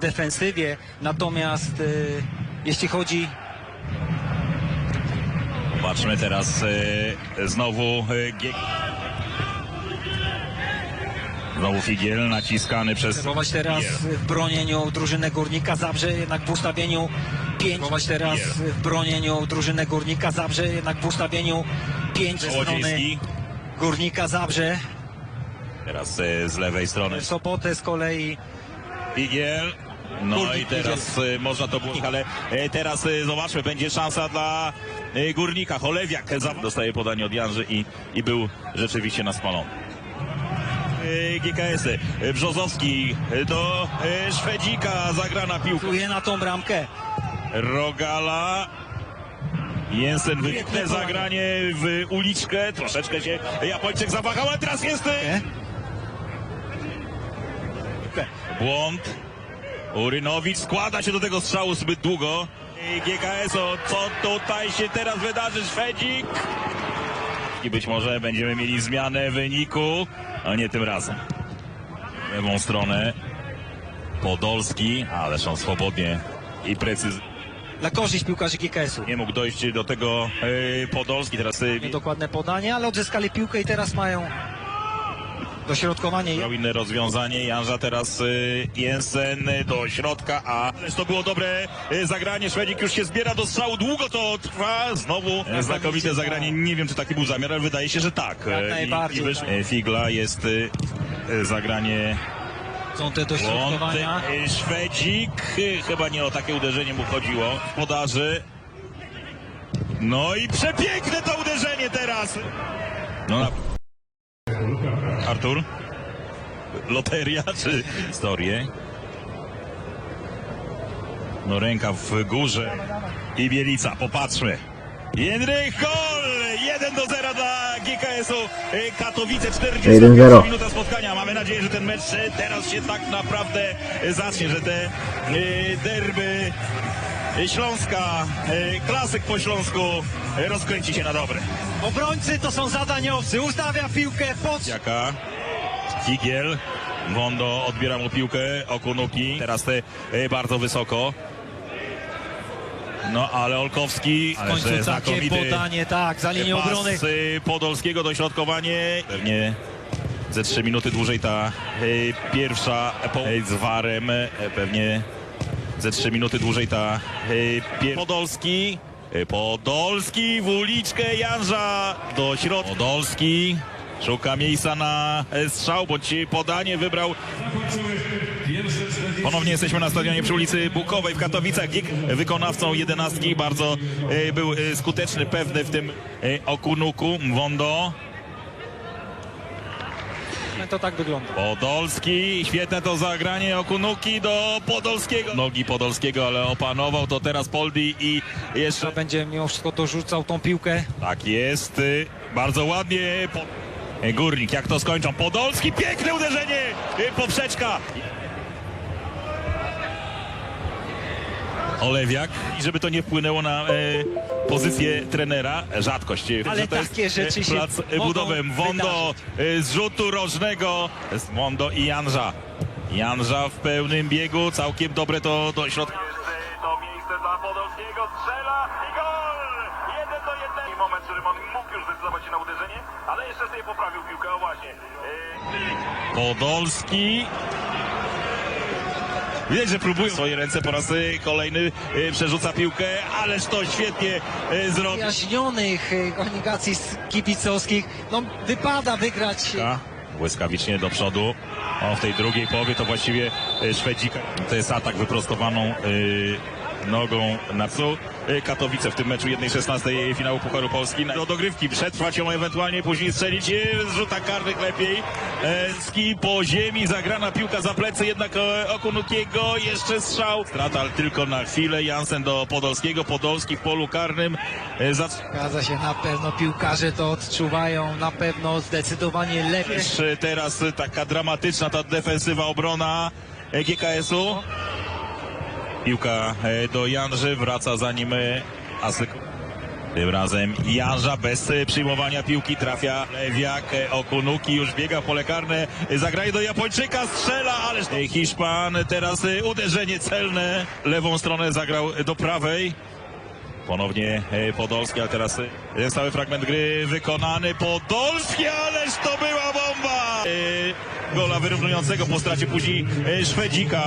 defensywie. Natomiast y, jeśli chodzi Patrzmy teraz e, znowu G... Znowu Figiel naciskany przez Próbować teraz Figiel. w bronieniu drużynę Górnika Zabrze, jednak w ustawieniu 5. Próbować teraz Figiel. w bronieniu drużynę Górnika Zabrze, jednak w ustawieniu 5 ze strony. Górnika Zabrze. Teraz e, z lewej strony W sobotę z kolei Figiel. No Górnik i teraz e, można to było, ale e, teraz e, zobaczmy, będzie szansa dla Górnika. Cholewiak dostaje podanie od Janży i, i był rzeczywiście na spalony. E, GKS-y. Brzozowski do Szwedzika zagrana piłka. czuje na tą bramkę. Rogala. Jensen wybiegnie zagranie w uliczkę. Troszeczkę się Japończyk zawahał, ale teraz jest e, błąd. Urynowicz składa się do tego strzału zbyt długo. I GKS, o co tutaj się teraz wydarzy? Szwedzik. I być może będziemy mieli zmianę wyniku, a nie tym razem. W lewą stronę Podolski, ależ on swobodnie i precyzyjnie. Dla korzyść piłkarzy GKS-u. Nie mógł dojść do tego e, Podolski. Teraz e, Niedokładne podanie, ale odzyskali piłkę i teraz mają dośrodkowanie. miał inne rozwiązanie. Janża teraz e, Jensen e, do środka, a to było dobre e, zagranie. Szwedzik już się zbiera do strzału. Długo to trwa. Znowu e, znakomite zagranie. Nie wiem, czy taki był zamiar, ale wydaje się, że tak. E, Jak i- najbardziej, I, tak. e, Figla jest e, e, zagranie Są te dośrodkowania. E, Szwedzik. e, Chyba nie o takie uderzenie mu chodziło. Podarzy. No i przepiękne to uderzenie teraz. No na... Artur? Loteria czy historię? No ręka w górze i Bielica, popatrzmy. Jędryk Koll! 1 do 0 dla GKS-u Katowice, 40 1-0. minuta spotkania. Mamy nadzieję, że ten mecz teraz się tak naprawdę zacznie, że te e, derby Śląska, e, klasyk po Śląsku e, rozkręci się na dobre. Obrońcy to są zadaniowcy. Ustawia piłkę pod Jaka? Figiel. Wondo odbiera mu piłkę. Okunuki. Teraz te e, bardzo wysoko. No ale Olkowski. w końcu takie podanie, tak, za linią pas obrony. Podolskiego, dośrodkowanie. Pewnie ze trzy minuty dłużej ta e, pierwsza po, e, z Warem. E, pewnie ze trzy minuty dłużej ta pier... Podolski. E, Podolski w uliczkę Janża do środka. Podolski szuka miejsca na e, strzał, bądź podanie wybrał. Ponownie jesteśmy na stadionie przy ulicy Bukowej w Katowicach. Gik wykonawcą jedenastki bardzo był skuteczny, pewny w tym okunuku. Wondo. To tak wygląda. Podolski, świetne to zagranie Okunuki do Podolskiego. Nogi Podolskiego, ale opanował to teraz Poldi i jeszcze... Będzie mimo wszystko dorzucał tą piłkę. Tak jest, y, bardzo ładnie. Górnik, jak to skończą? Podolski, piękne uderzenie, y, poprzeczka. Olewiak, i żeby to nie wpłynęło na e, pozycję trenera, rzadkość. y, Ale to jest, takie rzeczy się plac mogą budowem. Wondo z rzutu rożnego, z Wondo i Janża. Janża w pełnym biegu, całkiem dobre to do środka. To miejsce dla Podolskiego strzela i gol! Jeden do jednego. I moment, w którym on mógł już zdecydować się na uderzenie, ale jeszcze sobie poprawił piłkę, o właśnie. Podolski. Widać, że próbują swoje ręce po raz y, kolejny y, przerzuca piłkę, ależ to świetnie y, zrobił. Jaźnionych y, komunikacji z kibicowskich. No wypada wygrać. Błyskawicznie do przodu. O, w tej drugiej połowie to właściwie Szwedzika. To jest atak wyprostowaną y, nogą na psu. Y, Katowice w tym meczu 1-16 finału Pucharu Polski. Do dogrywki przetrwać ją ewentualnie, później strzelić y, z rzuta karnych lepiej. E, Ski po ziemi, zagrana piłka za plecy, jednak e, Okunukiego, jeszcze strzał. Strata tylko na chwilę, Jansen do Podolskiego, Podolski w polu karnym. E, za... Zgadza się, na pewno piłkarze to odczuwają, na pewno zdecydowanie lepiej. E, teraz e, taka dramatyczna ta defensywa obrona e, GKS-u. Piłka e, do Janży, wraca za nim e, Asyk. Tym razem Jarza bez e, przyjmowania piłki trafia Lewiak, Okunuki już biega w pole karne, zagraje do Japończyka, strzela, ależ e, Hiszpan teraz uderzenie celne, lewą stronę zagrał do prawej. Ponownie Podolski, ale teraz ten cały fragment gry wykonany. Podolski, ależ to była bomba! Gola wyrównującego po stracie później Szwedzika.